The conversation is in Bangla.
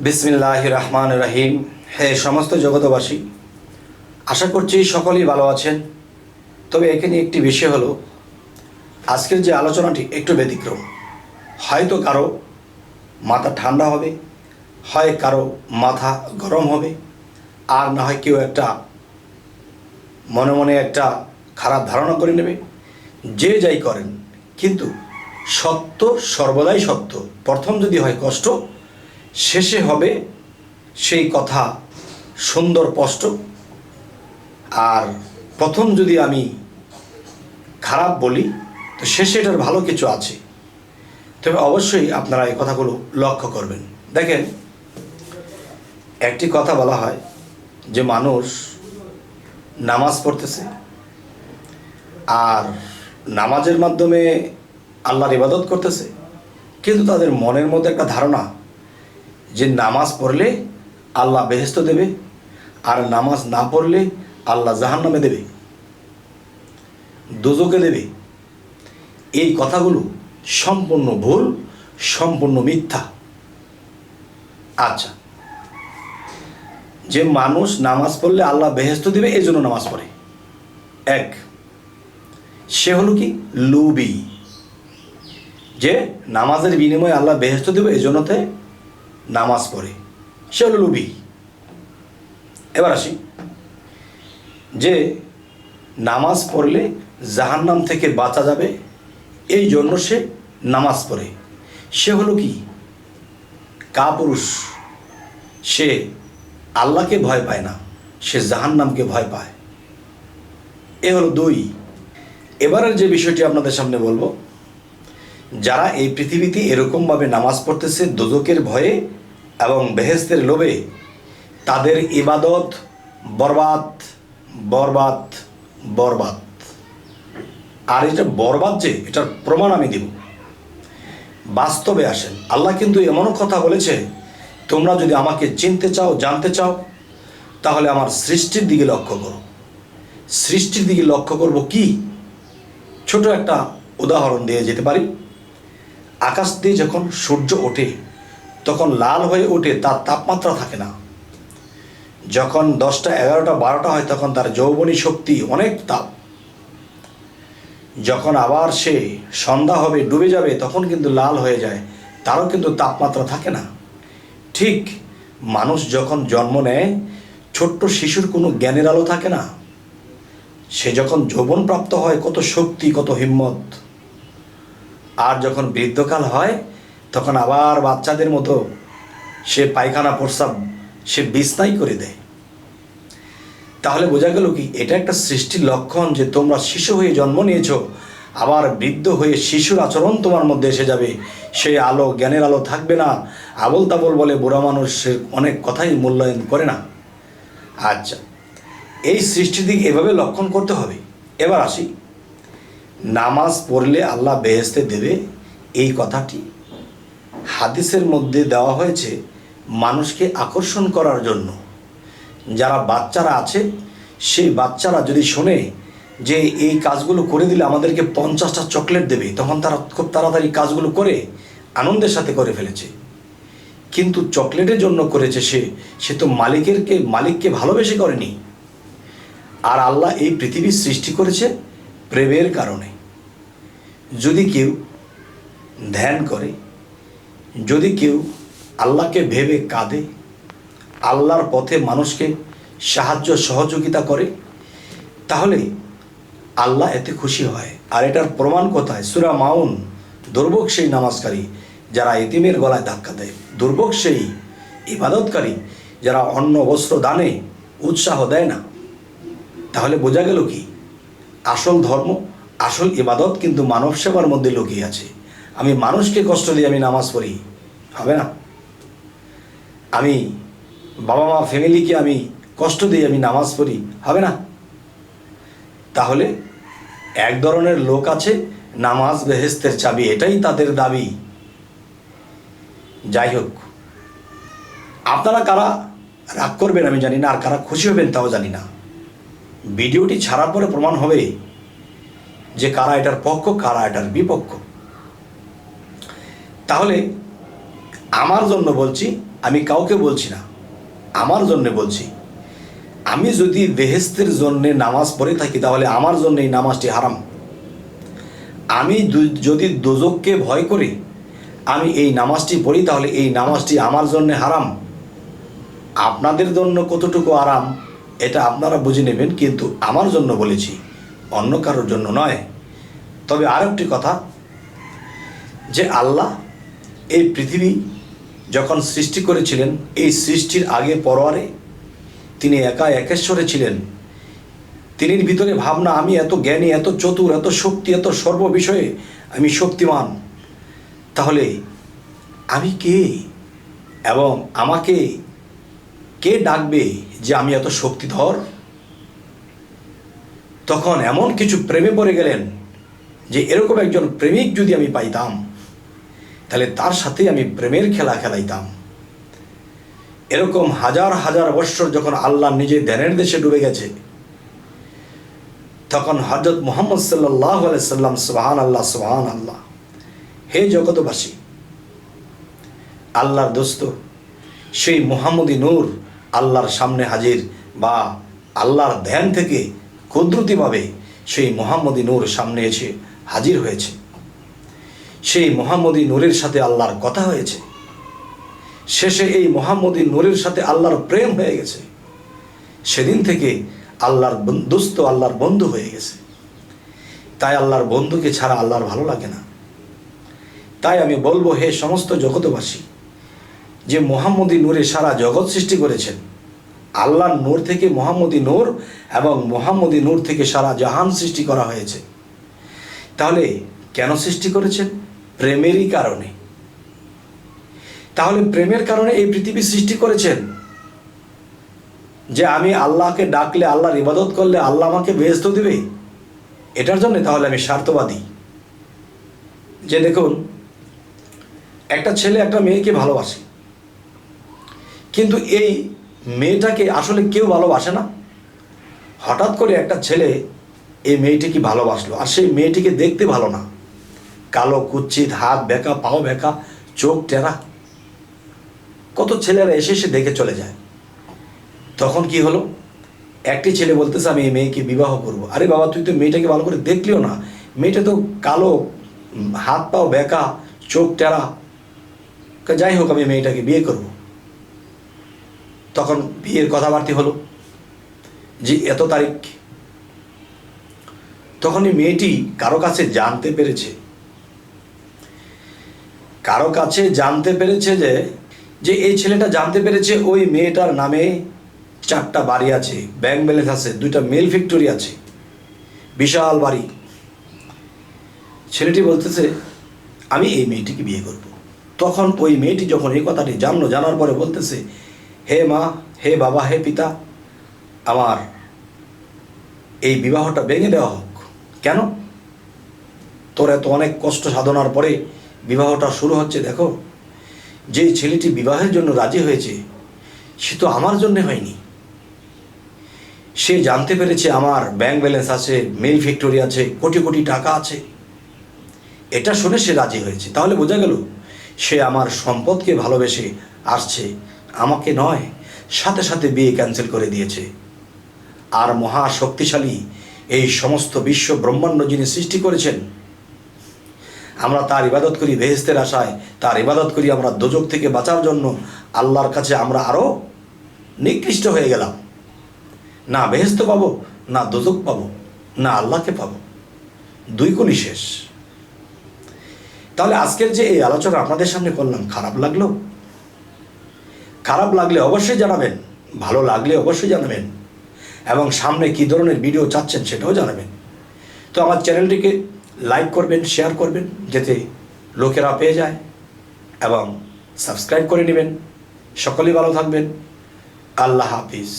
বিসমিল্লাহ রহমান রহিম হে সমস্ত জগতবাসী আশা করছি সকলেই ভালো আছেন। তবে এখানে একটি বিষয় হলো, আজকের যে আলোচনাটি একটু ব্যতিক্রম। হয়তো কারও মাথা ঠান্ডা হবে, হয় কারও মাথা গরম হবে, আর না হয় কেউ একটা মনে মনে একটা খারাপ ধারণা করে নেবে, যে যাই করেন। কিন্তু সত্য সর্বদাই সত্য। প্রথম যদি হয় কষ্ট শেষে হবে সেই কথা সুন্দর স্পষ্ট। আর প্রথম যদি আমি খারাপ বলি, তো শেষে এটার ভালো কিছু আছে। তবে অবশ্যই আপনারা এই কথাগুলো লক্ষ্য করবেন। দেখেন, একটি কথা বলা হয় যে মানুষ নামাজ পড়তেছে আর নামাজের মাধ্যমে আল্লাহর ইবাদত করতেছে, কিন্তু তাদের মনের মধ্যে একটা ধারণা যে নামাজ পড়লে আল্লাহ বেহেস্ত দেবে, আর নামাজ না পড়লে আল্লাহ জাহান্নামে দেবে দুজকে দেবে। এই কথাগুলো সম্পূর্ণ ভুল, সম্পূর্ণ মিথ্যা। আচ্ছা যে মানুষ নামাজ পড়লে আল্লাহ বেহেস্ত দিবে, এই জন্য নামাজ পড়ে। এক, সে হলো কি? লুবি। যে নামাজের বিনিময়ে আল্লাহ বেহেস্ত দেবে, এই জন্যতে নামাজ পড়ে। সে হলো লুবি এবার আসি। যে নামাজ পড়লে জাহান্নাম থেকে বাঁচা যাবে, এই জন্য সে নামাজ পড়ে। সে হলো কি? কাপুরুষ। সে আল্লাহকে ভয় পায় না, সে জাহান্নামকে ভয় পায়। এ হলো দুই। এবারের যে বিষয়টি আপনাদের সামনে বলব যারা এই পৃথিবীতে এরকমভাবে নামাজ পড়তেছে দোজকের ভয়ে এবং বেহেস্তের লোভে, তাদের ইবাদত বরবাদ বরবাদ বরবাদ। আর এটা বরবাদ যে, এটার প্রমাণ আমি দিব। বাস্তবে আসেন। আল্লাহ কিন্তু এমনও কথা বলেছে তোমরা যদি আমাকে চিনতে চাও, জানতে চাও, তাহলে আমার সৃষ্টির দিকে লক্ষ্য করো। সৃষ্টির দিকে লক্ষ্য করব কি? ছোট একটা উদাহরণ দিয়ে যেতে পারি। আকাশ দিয়ে যখন সূর্য ওঠে, তখন লাল হয়ে ওঠে তার তাপমাত্রা থাকে না। যখন দশটা, এগারোটা, বারোটা হয়, তখন তার যৌবনী শক্তি অনেক তাপ। যখন আবার সে সন্ধ্যা হবে, ডুবে যাবে, তখন কিন্তু লাল হয়ে যায়, তারও কিন্তু তাপমাত্রা থাকে না। ঠিক মানুষ যখন জন্ম নেয়, ছোট্ট শিশুর কোনো জ্ঞানের আলো থাকে না। সে যখন যৌবন প্রাপ্ত হয়, কত শক্তি, কত হিম্মত। আর যখন বৃদ্ধকাল হয়, তখন আবার বাচ্চাদের মতো সে পায়খানা প্রস্রাব সে বিছনাই করে দেয়। তাহলে বোঝা গেল কি, এটা একটা সৃষ্টির লক্ষণ যে তোমরা শিশু হয়ে জন্ম নিয়েছ, আবার বৃদ্ধ হয়ে শিশুর আচরণ তোমার মধ্যে এসে যাবে। সেই আলো, জ্ঞানের আলো থাকবে না আবল তাবল বলে বুড়া মানুষের অনেক কথাই মূল্যায়ন করে না। আচ্ছা এই সৃষ্টির দিকে এভাবে লক্ষণ করতে হবে। এবার আসি। নামাজ পড়লে আল্লাহ বেহেস্তে দেবে এই কথাটি। হাদিসের মধ্যে দেওয়া হয়েছে মানুষকে আকর্ষণ করার জন্য। যারা বাচ্চারা আছে, সেই বাচ্চারা যদি শোনে যে এই কাজগুলো করে দিলে আমাদেরকে পঞ্চাশটা চকলেট দেবে, তখন তারা খুব তাড়াতাড়ি কাজগুলো করে আনন্দের সাথে করে ফেলেছে। কিন্তু চকলেটের জন্য করেছে সে সে তো মালিকেরকে, মালিককে ভালোবেসে করেনি। আর আল্লাহ এই পৃথিবীর সৃষ্টি করেছে প্রেমের কারণে। যদি কেউ ধ্যান করে, যদি কেউ আল্লাহকে ভেবে কাঁদে, আল্লাহর পথে মানুষকে সাহায্য সহযোগিতা করে, তাহলে আল্লাহ এতে খুশি হয়। আর এটার প্রমাণ কোথায়? সুরা মাউন, দুর্ভোগ সেই নামাজকারী যারা এতিমের গলায় ধাক্কা দেয়। দুর্ভোগ সেই ইবাদতকারী যারা অন্ন, বস্ত্র, দানে উৎসাহ দেয় না। তাহলে বোঝা গেল কি? আসল ধর্ম আসল ইবাদত কিন্তু মানব সেবার মধ্যে লুকিয়ে আছে। আমি মানুষকে কষ্ট দিয়ে আমি নামাজ পড়ি, হবে না? আমি বাবা মা ফ্যামিলিকে আমি কষ্ট দিয়ে আমি নামাজ পড়ি, হবে না? তাহলে এক ধরনের লোক আছে নামাজ বেহেস্তের চাবি, এটাই তাদের দাবি। যাই হোক, আপনারা কারা রাগ করবেন আমি জানি না, আর কারা খুশি হবেন তাও জানি না। ভিডিওটি ছাড়ার পরে প্রমাণ হবে যে কারা এটার পক্ষ, কারা এটার বিপক্ষ। তাহলে আমার জন্য বলছি, আমি কাউকে বলছি না, আমার জন্য বলছি, আমি যদি বেহেস্তের জন্যে নামাজ পড়ে থাকি, তাহলে আমার জন্য এই নামাজটি হারাম। আমি যদি দোজককে ভয় করি, আমি এই নামাজটি পড়ি, তাহলে এই নামাজটি আমার জন্য হারাম। আপনাদের জন্য কতটুকু আরাম, এটা আপনারা বুঝে নেবেন, কিন্তু আমার জন্য বলেছি অন্য কারোর জন্য নয়। তবে আরেকটি কথা, যে আল্লাহ এই পৃথিবী যখন সৃষ্টি করেছিলেন, এই সৃষ্টির আগে পরোয়ারে তিনি একা একেশ্বরে ছিলেন। তিনির ভিতরে ভাবনা, আমি এত জ্ঞানী, এত চতুর, এত শক্তি, এত সর্ব বিষয়ে আমি শক্তিমান। তাহলে আমি কে? এবং আমাকে কে ডাকবে যে আমি এত শক্তিধর? তখন এমন কিছু প্রেমে পড়ে গেলেন যে এরকম একজন প্রেমিক যদি আমি পাইতাম, তাহলে তার সাথে আমি প্রেমের খেলা খেলাইতাম। এরকম হাজার হাজার বৎসর যখন আল্লাহ নিজে ধ্যানের দেশে ডুবে গেছে, তখন হজরত মোহাম্মদ সাল্লাহ সাল্লাম সুবাহান আল্লাহ সুবাহান আল্লাহ হে জগতবাসী আল্লাহর দোস্ত, সেই মোহাম্মদী নূর আল্লাহর সামনে হাজির বা আল্লাহর ধ্যান থেকে কুদরতিভাবে সেই মোহাম্মদী নূর সামনে এসে হাজির হয়েছে। সেই মোহাম্মদী নূরের সাথে আল্লাহর কথা হয়েছে। শেষে এই মোহাম্মদী নূরের সাথে আল্লাহর প্রেম হয়ে গেছে। সেদিন থেকে আল্লাহর দোস্ত আল্লাহর বন্ধু হয়ে গেছে। তাই আল্লাহর বন্ধুকে ছাড়া আল্লাহর ভালো লাগে না। তাই আমি বলব, হে সমস্ত জগতবাসী যে মোহাম্মদী নূরে সারা জগৎ সৃষ্টি করেছেন আল্লাহর নূর থেকে মোহাম্মদী নূর এবং মোহাম্মদী নূর থেকে সারা জাহান সৃষ্টি করা হয়েছে। তাহলে কেন সৃষ্টি করেছেন? প্রেমেরই কারণে। তাহলে প্রেমের কারণে এই পৃথিবী সৃষ্টি করেছেন? যে আমি আল্লাহকে ডাকলে, আল্লাহর ইবাদত করলে আল্লাহ আমাকে বেহেস্ত দিবে? এটার জন্য তাহলে আমি স্বার্থবাদী। যে দেখুন, একটা ছেলে, একটা মেয়েকে ভালোবাসে। কিন্তু এই মেয়েটাকে আসলে কেউ ভালোবাসে না। হঠাৎ করে একটা ছেলে এই মেয়েটিকে ভালোবাসলো আর সেই মেয়েটিকে দেখতে ভালো না। কালো কুচ্ছিত হাত বেঁকা পাও বেঁকা চোখ টেরা। কত ছেলেরা এসে এসে দেখে চলে যায়। তখন কি হলো? একটি ছেলে বলতেছে, আমি এই মেয়েকে বিবাহ করব। আরে বাবা, তুই তো মেয়েটাকে ভালো করে দেখলিও না। মেয়েটা তো কালো হাত পাও বেঁকা চোখ টেরা। যাই হোক, আমি মেয়েটাকে বিয়ে করব। তখন বিয়ের কথাবার্তি হলো যে, এত তারিখ? তখন এই মেয়েটি কারও কাছে জানতে পেরেছে। কারও কাছে জানতে পেরেছে যে যে এই ছেলেটা জানতে পেরেছে ওই মেয়েটার নামে চারটা বাড়ি আছে, ব্যাংক ব্যালেন্স আছে, দুইটা মেল ফ্যাক্টরি আছে, বিশাল বাড়ি। ছেলেটি বলতেছে, আমি এই মেয়েটিকে বিয়ে করব। তখন ওই মেয়েটি যখন এই কথাটি জানলো, জানার পরে বলতেছে হে মা, হে বাবা, হে পিতা, আমার এই বিবাহটা ভেঙে দেওয়া হোক। কেন? তোর এত অনেক কষ্ট সাধনার পরে বিবাহটা শুরু হচ্ছে, দেখো। যে ছেলেটি বিবাহের জন্য রাজি হয়েছে, সে তো আমার জন্য হয়নি। সে জানতে পেরেছে আমার ব্যাংক ব্যালেন্স আছে, মেল ফ্যাক্টরি আছে, কোটি কোটি টাকা আছে। এটা শুনে সে রাজি হয়েছে। তাহলে বোঝা গেল, সে আমার সম্পদকে ভালোবেসে আসছে। আমাকে নয়, সাথে সাথে বিয়ে ক্যান্সেল করে দিয়েছে। আর মহা শক্তিশালী এই সমস্ত বিশ্ব ব্রহ্মাণ্ড যিনি সৃষ্টি করেছেন, আমরা তার ইবাদত করি বেহেস্তের আশায়, তার ইবাদত করি আমরা দোজক থেকে বাঁচার জন্য, আল্লাহর কাছে আমরা আরও নিকৃষ্ট হয়ে গেলাম। না বেহেস্ত পাবো, না দোজক পাবো, না আল্লাহকে পাবো। দুই কোনই শেষ। তাহলে আজকের যে এই আলোচনা আপনাদের সামনে করলাম, খারাপ লাগল? খারাপ লাগলে অবশ্যই জানাবেন, ভালো লাগলে অবশ্যই জানাবেন, এবং সামনে কী ধরনের ভিডিও চাচ্ছেন সেটাও জানাবেন। তো আমার চ্যানেলটিকে লাইক করবেন শেয়ার করবেন, যাতে লোকেরা পেয়ে যায়, এবং সাবস্ক্রাইব করে নেবেন। সকলেই ভালো থাকবেন। আল্লাহ হাফিজ।